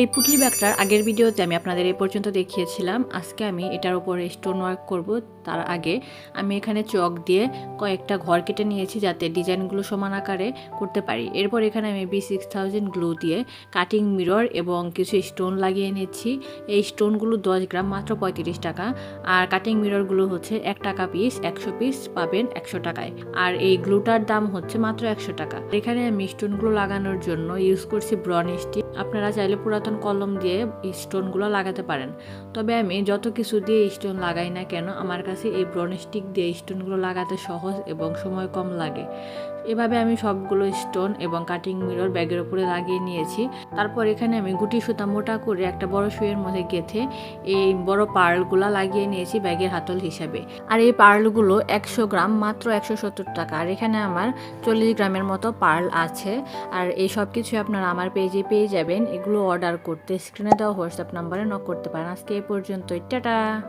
এই পুটলি ব্যাগটার আগের ভিডিওতে আমি আপনাদের এই পর্যন্ত দেখিয়েছিলাম। আজকে আমি এটার উপরে স্টোন ওয়ার্ক করব। তার আগে আমি এখানে চক দিয়ে কয়েকটা ঘর কেটে নিয়েছি যাতে ডিজাইনগুলো সমান আকারে করতে পারি। এরপর এখানে আমি বি সিক্স থাউজেন্ড গ্লু দিয়ে কাটিং মিরর এবং কিছু স্টোন লাগিয়ে নিচ্ছি। এই স্টোনগুলো দশ গ্রাম মাত্র পঁয়ত্রিশ টাকা। আর কাটিং মিররগুলো হচ্ছে এক টাকা পিস একশো পিস পাবেন একশো টাকায়। আর এই গ্লুটার দাম হচ্ছে মাত্র একশো টাকা। এখানে আমি স্টোনগুলো লাগানোর জন্য ইউজ করছি ব্রন স্টিক আপনারা চাইলে পুরাতন কলম দিয়ে স্টোনগুলো লাগাতে পারেন। তবে আমি যত কিছু দিয়ে স্টোন লাগাই না কেন, আমার কাছে এই ব্রন স্টিক দিয়ে স্টোনগুলো লাগাতে সহজ এবং সময় কম লাগে। এভাবে আমি সবগুলো স্টোন এবং কাটিং মিরর ব্যাগের উপরে লাগিয়ে নিয়েছি। তারপর এখানে আমি গুটি সুতা মোটা করে একটা বড় শুয়ের মধ্যে গেথে এই বড় পার্লগুলো লাগিয়ে নিয়েছি ব্যাগের হাতল হিসাবে। আর এই পার্লগুলো একশো গ্রাম, মাত্র একশো সত্তর টাকা। আর এখানে আমার চল্লিশ গ্রামের মতো পার্ল আছে। আর এই সব কিছু আপনারা আমার পেজে পেয়ে যাবেন। এগুলো অর্ডার করতে স্ক্রিনে দেওয়া হোয়াটসঅ্যাপ নাম্বারে নক করতে পারেন। আজকে এই পর্যন্তই। টাটা!